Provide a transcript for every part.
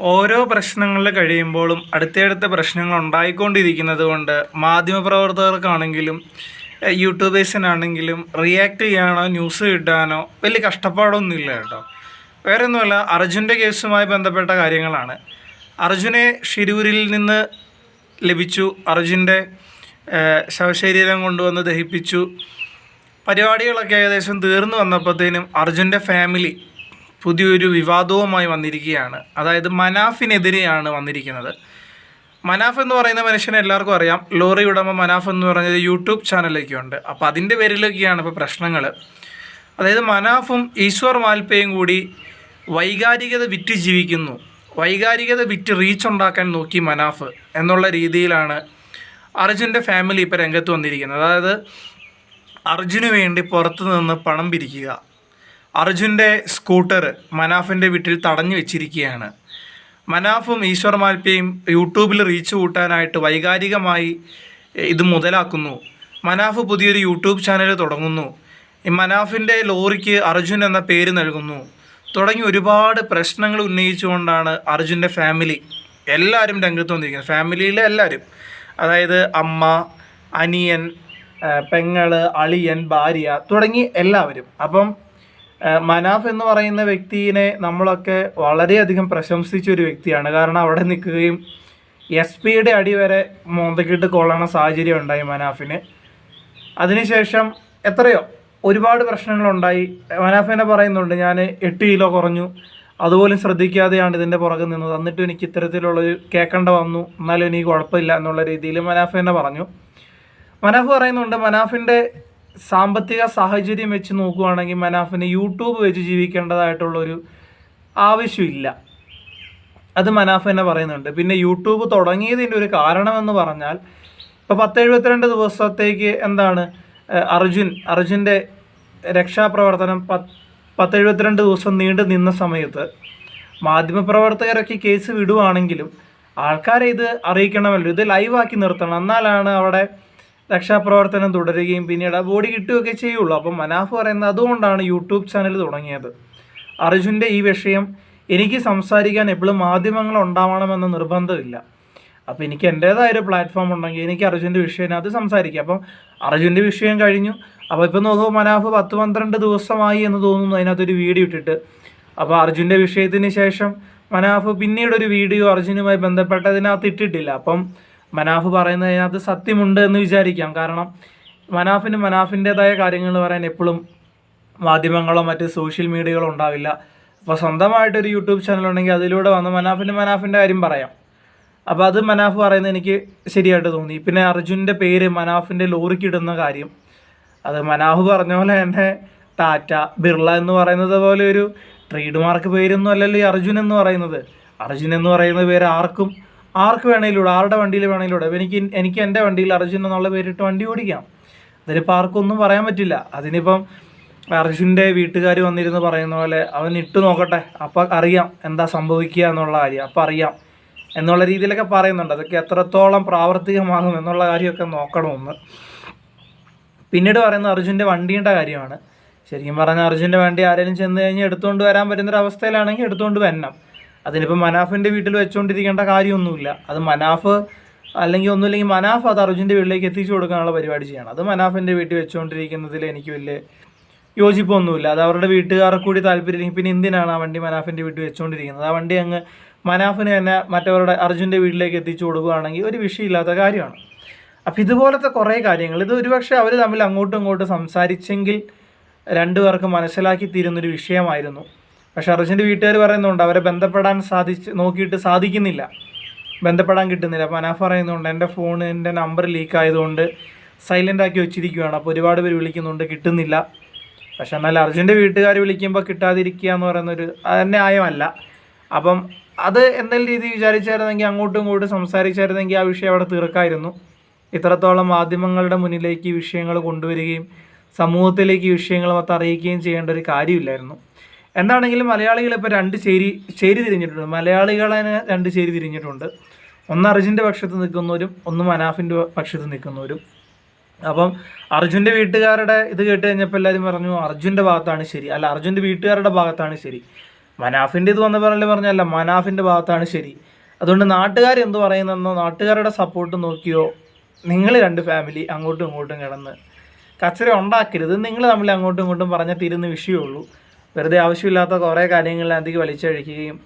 ഓരോ പ്രശ്നങ്ങളിൽ കഴിയുമ്പോഴും അടുത്തടുത്ത പ്രശ്നങ്ങൾ ഉണ്ടായിക്കൊണ്ടിരിക്കുന്നത് കൊണ്ട് മാധ്യമപ്രവർത്തകർക്കാണെങ്കിലും യൂട്യൂബേഴ്സിനാണെങ്കിലും റിയാക്ട് ചെയ്യാനോ ന്യൂസ് കിട്ടാനോ വലിയ കഷ്ടപ്പാടൊന്നുമില്ല കേട്ടോ. വേറെ ഒന്നുമല്ല അർജുന്റെ കേസുമായി ബന്ധപ്പെട്ട കാര്യങ്ങളാണ്. അർജുനെ ഷിരൂരിൽ നിന്ന് ലഭിച്ചു. അർജുന്റെ ശവശരീരം കൊണ്ടുവന്ന് ദഹിപ്പിച്ചു. പരിപാടികളൊക്കെ ഏകദേശം തീർന്നു വന്നപ്പോഴത്തേനും അർജുന്റെ ഫാമിലി പുതിയൊരു വിവാദവുമായി വന്നിരിക്കുകയാണ്. അതായത് മനാഫിനെതിരെയാണ് വന്നിരിക്കുന്നത്. മനാഫ് എന്ന് പറയുന്ന മനുഷ്യനെ എല്ലാവർക്കും അറിയാം. ലോറി ഉടമ മനാഫ് എന്ന് പറഞ്ഞൊരു യൂട്യൂബ് ചാനലൊക്കെ ഉണ്ട്. അപ്പോൾ അതിന്റെ പേരിലൊക്കെയാണ് ഇപ്പോൾ പ്രശ്നങ്ങൾ അതായത് മനാഫും ഈശ്വർ മാൽപ്പയും കൂടി വൈകാരികത വിറ്റ് ജീവിക്കുന്നു. വൈകാരികത വിറ്റ് റീച്ച് ഉണ്ടാക്കാൻ നോക്കി മനാഫ് എന്നുള്ള രീതിയിലാണ് അർജുന്റെ ഫാമിലി ഇപ്പോൾ രംഗത്ത് വന്നിരിക്കുന്നത്. അതായത് അർജുന് വേണ്ടി പുറത്തു നിന്ന് പണം പിരിക്കുക. അർജുന്റെ സ്കൂട്ടർ മനാഫിന്റെ വീട്ടിൽ തടഞ്ഞു വെച്ചിരിക്കുകയാണ്. മനാഫും ഈശ്വർ മാൽപ്പയും യൂട്യൂബിൽ റീച്ച് കൂട്ടാനായിട്ട് വൈകാരികമായി ഇത് മുതലാക്കുന്നു. മനാഫ് പുതിയൊരു യൂട്യൂബ് ചാനൽ തുടങ്ങുന്നു. മനാഫിന്റെ ലോറിക്ക് അർജുൻ എന്ന പേര് നൽകുന്നു. തുടങ്ങി ഒരുപാട് പ്രശ്നങ്ങൾ ഉന്നയിച്ചുകൊണ്ടാണ് അർജുന്റെ ഫാമിലി എല്ലാവരും രംഗത്ത് വന്നിരിക്കുന്നത്. ഫാമിലിയിലെ എല്ലാവരും. അതായത് അമ്മ അനിയൻ പെങ്ങൾ അളിയൻ ഭാര്യ തുടങ്ങി എല്ലാവരും. അപ്പം മനാഫ് എന്ന് പറയുന്ന വ്യക്തിയെ നമ്മളൊക്കെ വളരെയധികം പ്രശംസിച്ച ഒരു വ്യക്തിയാണ്. കാരണം അവിടെ നിൽക്കുകയും എസ് പിയുടെ അടി വരെ മോന്തക്കിട്ട് കൊള്ളണ സാഹചര്യം ഉണ്ടായി മനാഫിന്. അതിനുശേഷം എത്രയോ ഒരുപാട് പ്രശ്നങ്ങളുണ്ടായി. മനാഫിനെ പറയുന്നുണ്ട് ഞാൻ എട്ട് കിലോ കുറഞ്ഞു. അതുപോലും ശ്രദ്ധിക്കാതെയാണ് ഇതിന്റെ പുറകെ നിന്നത്. എന്നിട്ടും എനിക്ക് ഇത്തരത്തിലുള്ളൊരു കേൾക്കേണ്ട വന്നു. എന്നാലും എനിക്ക് കുഴപ്പമില്ല എന്നുള്ള രീതിയിൽ മനാഫ് തന്നെ പറഞ്ഞു. മനാഫ് പറയുന്നുണ്ട് മനാഫിന്റെ സാമ്പത്തിക സാഹചര്യം വെച്ച് നോക്കുകയാണെങ്കിൽ മനാഫിന് യൂട്യൂബ് വെച്ച് ജീവിക്കേണ്ടതായിട്ടുള്ളൊരു ആവശ്യമില്ല. അത് മനാഫ് തന്നെ പറയുന്നുണ്ട്. പിന്നെ യൂട്യൂബ് തുടങ്ങിയതിന്റെ ഒരു കാരണമെന്ന് പറഞ്ഞാൽ ഇപ്പോൾ പത്ത് എഴുപത്തിരണ്ട് ദിവസത്തേക്ക് എന്താണ് അർജുൻ അർജുന്റെ രക്ഷാപ്രവർത്തനം പത്ത് പത്ത് എഴുപത്തിരണ്ട് ദിവസം നീണ്ടു നിന്ന സമയത്ത് മാധ്യമപ്രവർത്തകരൊക്കെ കേസ് വിടുവാണെങ്കിലും ആൾക്കാരെ ഇത് അറിയിക്കണമല്ലോ. ഇത് ലൈവാക്കി നിർത്തണം. എന്നാലാണ് അവിടെ രക്ഷാപ്രവർത്തനം തുടരുകയും പിന്നീട് ആ ബോഡി കിട്ടുകയൊക്കെ ചെയ്യുള്ളൂ. അപ്പം മനാഫ് പറയുന്നത് അതുകൊണ്ടാണ് യൂട്യൂബ് ചാനൽ തുടങ്ങിയത്. അർജുന്റെ ഈ വിഷയം എനിക്ക് സംസാരിക്കാൻ എപ്പോഴും മാധ്യമങ്ങൾ ഉണ്ടാവണമെന്ന് നിർബന്ധമില്ല. അപ്പോൾ എനിക്ക് എന്റേതായ ഒരു പ്ലാറ്റ്ഫോം ഉണ്ടെങ്കിൽ എനിക്ക് അർജുന്റെ വിഷയം അത് സംസാരിക്കാം. അപ്പം അർജുന്റെ വിഷയം കഴിഞ്ഞു. അപ്പോൾ ഇപ്പം നോക്കുമ്പോൾ മനാഫ് പത്ത് പന്ത്രണ്ട് ദിവസമായി എന്ന് തോന്നുന്നു അതിനകത്തൊരു വീഡിയോ ഇട്ടിട്ട്. അപ്പോൾ അർജുന്റെ വിഷയത്തിന് ശേഷം മനാഫ് പിന്നീടൊരു വീഡിയോ അർജുനുമായി ബന്ധപ്പെട്ടതിനകത്ത് ഇട്ടിട്ടില്ല. അപ്പം മനാഫ് പറയുന്നതിനകത്ത് സത്യമുണ്ട് എന്ന് വിചാരിക്കാം. കാരണം മനാഫിന് മനാഫിന്റെതായ കാര്യങ്ങൾ പറയാൻ എപ്പോഴും മാധ്യമങ്ങളോ മറ്റ് സോഷ്യൽ മീഡിയകളോ ഉണ്ടാവില്ല. അപ്പോൾ സ്വന്തമായിട്ടൊരു യൂട്യൂബ് ചാനൽ ഉണ്ടെങ്കിൽ അതിലൂടെ വന്ന് മനാഫിന് മനാഫിന്റെ കാര്യം പറയാം. അപ്പോൾ അത് മനാഫ് പറയുന്നത് എനിക്ക് ശരിയായിട്ട് തോന്നി. പിന്നെ അർജുന്റെ പേര് മനാഫിന്റെ ലോറിക്ക് ഇടുന്ന കാര്യം. അത് മനാഫ് പറഞ്ഞ പോലെ തന്നെ ടാറ്റ ബിർള എന്ന് പറയുന്നത് പോലെ ഒരു ട്രേഡ് മാർക്ക് പേരൊന്നും അല്ലല്ലോ ഈ അർജുൻ എന്ന് പറയുന്നത്. അർജുൻ എന്ന് പറയുന്ന പേര് ആർക്കും ആർക്ക് വേണേലൂടെ ആരുടെ വണ്ടിയിൽ വേണേലൂടെ എനിക്ക് എനിക്ക് എന്റെ വണ്ടിയിൽ അർജുൻ എന്നുള്ള പേരിട്ട് വണ്ടി ഓടിക്കാം. അതിനിപ്പോൾ ആർക്കൊന്നും പറയാൻ പറ്റില്ല. അതിനിപ്പം അർജുന്റെ വീട്ടുകാർ വന്നിരുന്ന് പറയുന്ന പോലെ അവൻ ഇട്ട് നോക്കട്ടെ അപ്പം അറിയാം എന്താ സംഭവിക്കുക എന്നുള്ള കാര്യം അപ്പം അറിയാം എന്നുള്ള രീതിയിലൊക്കെ പറയുന്നുണ്ട്. അതൊക്കെ എത്രത്തോളം പ്രാവർത്തികമാകും എന്നുള്ള കാര്യമൊക്കെ നോക്കണമെന്ന് പിന്നീട് പറയുന്നത് അർജുന്റെ വണ്ടീന്റെ കാര്യമാണ്. ശരിക്കും പറഞ്ഞാൽ അർജുന്റെ വണ്ടി ആരെങ്കിലും ചെന്ന് കഴിഞ്ഞ് എടുത്തുകൊണ്ട് വരാൻ പറ്റുന്നൊരവസ്ഥയിലാണെങ്കിൽ എടുത്തുകൊണ്ട് വരണം. അതിനിപ്പോൾ മനാഫിന്റെ വീട്ടിൽ വെച്ചുകൊണ്ടിരിക്കേണ്ട കാര്യമൊന്നുമില്ല. അത് മനാഫ് അല്ലെങ്കിൽ ഒന്നുമില്ലെങ്കിൽ മനാഫ് അത് അർജുന്റെ വീട്ടിലേക്ക് എത്തിച്ചു കൊടുക്കാനുള്ള പരിപാടി ചെയ്യണം. അത് മനാഫിന്റെ വീട്ടിൽ വെച്ചുകൊണ്ടിരിക്കുന്നതിൽ എനിക്ക് വലിയ യോജിപ്പൊന്നുമില്ല. അത് അവരുടെ വീട്ടുകാർക്ക് കൂടി താല്പര്യം പിന്നെ എന്തിനാണ് ആ വണ്ടി മനാഫിന്റെ വീട്ടിൽ വെച്ചുകൊണ്ടിരിക്കുന്നത് ആ വണ്ടി അങ്ങ് മനാഫിന് തന്നെ മറ്റവരുടെ അർജുന്റെ വീട്ടിലേക്ക് എത്തിച്ചു കൊടുക്കുകയാണെങ്കിൽ ഒരു വിഷയമില്ലാത്ത കാര്യമാണ്. അപ്പോൾ ഇതുപോലത്തെ കുറേ കാര്യങ്ങൾ. ഇത് ഒരുപക്ഷെ അവർ തമ്മിൽ അങ്ങോട്ടും ഇങ്ങോട്ടും സംസാരിച്ചെങ്കിൽ രണ്ടുപേർക്ക് മനസ്സിലാക്കി തീരുന്നൊരു വിഷയമായിരുന്നു. പക്ഷെ അർജുന്റെ വീട്ടുകാർ പറയുന്നുണ്ട് അവരെ ബന്ധപ്പെടാൻ സാധിച്ച് നോക്കിയിട്ട് സാധിക്കുന്നില്ല. ബന്ധപ്പെടാൻ കിട്ടുന്നില്ല. അപ്പോൾ അനാഫ് പറയുന്നുണ്ട് എന്റെ ഫോൺ എന്റെ നമ്പർ ലീക്ക് ആയതുകൊണ്ട് സൈലന്റ് ആക്കി വെച്ചിരിക്കുകയാണ് അപ്പോൾ ഒരുപാട് പേര് വിളിക്കുന്നുണ്ട് കിട്ടുന്നില്ല. പക്ഷെ എന്നാൽ അർജുന്റെ വീട്ടുകാർ വിളിക്കുമ്പോൾ കിട്ടാതിരിക്കുക എന്ന് പറയുന്നൊരു അത് ന്യായമല്ല അപ്പം അത് എന്തെങ്കിലും രീതി വിചാരിച്ചായിരുന്നെങ്കിൽ അങ്ങോട്ടും ഇങ്ങോട്ടും സംസാരിച്ചായിരുന്നെങ്കിൽ ആ വിഷയം അവിടെ തീർക്കായിരുന്നു. ഇത്രത്തോളം മാധ്യമങ്ങളുടെ മുന്നിലേക്ക് വിഷയങ്ങൾ കൊണ്ടുവരികയും സമൂഹത്തിലേക്ക് വിഷയങ്ങൾ മൊത്തം അറിയിക്കുകയും ചെയ്യേണ്ട ഒരു കാര്യമില്ലായിരുന്നു. എന്താണെങ്കിലും മലയാളികൾ ഇപ്പോൾ രണ്ട് ചേരി ചേരി തിരിഞ്ഞിട്ടുണ്ട്. മലയാളികളെ രണ്ട് ചേരി തിരിഞ്ഞിട്ടുണ്ട്. ഒന്ന് അർജുന്റെ പക്ഷത്ത് നിൽക്കുന്നവരും ഒന്ന് മനാഫിന്റെ പക്ഷത്ത് നിൽക്കുന്നവരും. അപ്പം അർജുന്റെ വീട്ടുകാരുടെ ഇത് കേട്ട് കഴിഞ്ഞപ്പോൾ എല്ലാവരും പറഞ്ഞു അർജുന്റെ ഭാഗത്താണ് ശരി. അല്ല അർജുന്റെ വീട്ടുകാരുടെ ഭാഗത്താണ് ശരി. മനാഫിന്റെ ഇത് വന്ന പറഞ്ഞാൽ പറഞ്ഞല്ല മനാഫിന്റെ ഭാഗത്താണ് ശരി. അതുകൊണ്ട് നാട്ടുകാർ എന്ത് പറയുന്നെന്നോ നാട്ടുകാരുടെ സപ്പോർട്ട് നോക്കിയോ നിങ്ങൾ രണ്ട് ഫാമിലി അങ്ങോട്ടും ഇങ്ങോട്ടും കിടന്ന് കച്ചറ ഉണ്ടാക്കരുത്. നിങ്ങൾ തമ്മിൽ അങ്ങോട്ടും ഇങ്ങോട്ടും പറഞ്ഞ തീരുന്ന വിഷയമുള്ളൂ വെറുതെ ആവശ്യമില്ലാത്ത കുറേ കാര്യങ്ങളിൽ കാര്യങ്ങളിലേക്ക് വലിച്ചഴിക്കുകയും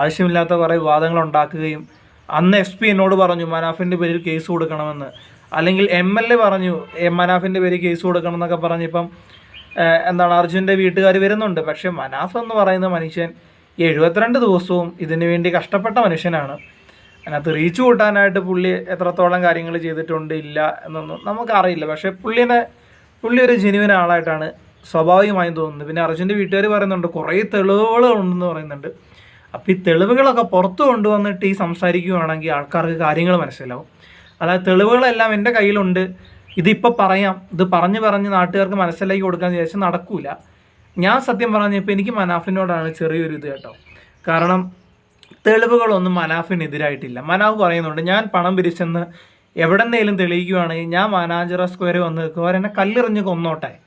ആവശ്യമില്ലാത്ത കുറേ വിവാദങ്ങൾ ഉണ്ടാക്കുകയും അന്ന് എസ് പി എന്നോട് പറഞ്ഞു മനാഫിന്റെ പേരിൽ കേസ് കൊടുക്കണമെന്ന്. അല്ലെങ്കിൽ എം എൽ എ പറഞ്ഞു മനാഫിന്റെ പേരിൽ കേസ് കൊടുക്കണം എന്നൊക്കെ പറഞ്ഞിപ്പം എന്താണ് അർജുന്റെ വീട്ടുകാർ വരുന്നുണ്ട്. പക്ഷേ മനാഫ് എന്ന് പറയുന്ന മനുഷ്യൻ എഴുപത്തിരണ്ട് ദിവസവും ഇതിനു വേണ്ടി കഷ്ടപ്പെട്ട മനുഷ്യനാണ്. അതിനകത്ത് റീച്ച് കൂട്ടാനായിട്ട് പുള്ളി എത്രത്തോളം കാര്യങ്ങൾ ചെയ്തിട്ടുണ്ട് ഇല്ല എന്നൊന്നും നമുക്കറിയില്ല. പക്ഷേ പുള്ളിനെ പുള്ളി ഒരു ജെനുവിൻ ആളായിട്ടാണ് സ്വാഭാവികമായും തോന്നുന്നു. പിന്നെ അർജുന്റെ വീട്ടുകാർ പറയുന്നുണ്ട് കുറേ തെളിവുകളുണ്ടെന്ന് പറയുന്നുണ്ട്. അപ്പോൾ ഈ തെളിവുകളൊക്കെ പുറത്ത് കൊണ്ടുവന്നിട്ട് ഈ സംസാരിക്കുകയാണെങ്കിൽ ആൾക്കാർക്ക് കാര്യങ്ങൾ മനസ്സിലാവും. അതായത് തെളിവുകളെല്ലാം എന്റെ കയ്യിലുണ്ട്. ഇതിപ്പോൾ പറയാം. ഇത് പറഞ്ഞ് പറഞ്ഞ് നാട്ടുകാർക്ക് മനസ്സിലാക്കി കൊടുക്കാൻ വിചാരിച്ചാൽ നടക്കൂല. ഞാൻ സത്യം പറഞ്ഞപ്പോൾ എനിക്ക് മനാഫിനോടാണ് ചെറിയൊരു ഇത് കേട്ടോ. കാരണം തെളിവുകളൊന്നും മനാഫിനെതിരായിട്ടില്ല. മനാഫ് പറയുന്നുണ്ട് ഞാൻ പണം പിരിച്ചെന്ന് എവിടെന്നേലും തെളിയിക്കുകയാണെങ്കിൽ ഞാൻ മാനാഞ്ചിറ സ്ക്വയറിൽ വന്ന് നിൽക്കുക അവരെന്നെ കല്ലെറിഞ്ഞ് കൊന്നോട്ടെ.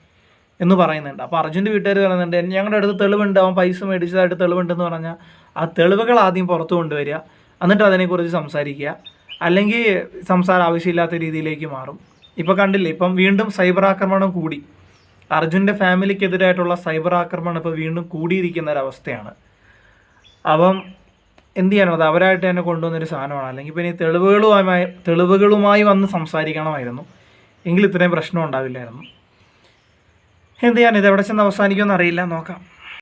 എന്ന് പറയുന്നുണ്ട്. അപ്പോൾ അർജുന്റെ വീട്ടുകാർ പറയുന്നുണ്ട് ഞങ്ങളുടെ അടുത്ത് തെളിവുണ്ട് അവൻ പൈസ മേടിച്ചതായിട്ട് തെളിവുണ്ടെന്ന് പറഞ്ഞാൽ ആ തെളിവുകൾ ആദ്യം പുറത്തു കൊണ്ടുവരിക എന്നിട്ട് അതിനെക്കുറിച്ച് സംസാരിക്കുക. അല്ലെങ്കിൽ സംസാരം ആവശ്യമില്ലാത്ത രീതിയിലേക്ക് മാറും. ഇപ്പോൾ കണ്ടില്ലേ ഇപ്പം വീണ്ടും സൈബർ ആക്രമണം കൂടി. അർജുന്റെ ഫാമിലിക്കെതിരായിട്ടുള്ള സൈബർ ആക്രമണം ഇപ്പോൾ വീണ്ടും കൂടിയിരിക്കുന്ന ഒരവസ്ഥയാണ് അപ്പം എന്ത് ചെയ്യാനോ അത് അവരായിട്ട് തന്നെ കൊണ്ടുവന്നൊരു സാധനമാണ്. അല്ലെങ്കിൽ പിന്നെ തെളിവുകളുമായി തെളിവുകളുമായി വന്ന് സംസാരിക്കണമായിരുന്നു. എങ്കിൽ ഇത്രയും പ്രശ്നം ഉണ്ടാവില്ലായിരുന്നു. എന്ത് ചെയ്യാൻ ഇത് എവിടെ ചെന്ന് അവസാനിക്കുമെന്ന് അറിയില്ല. നോക്കാം.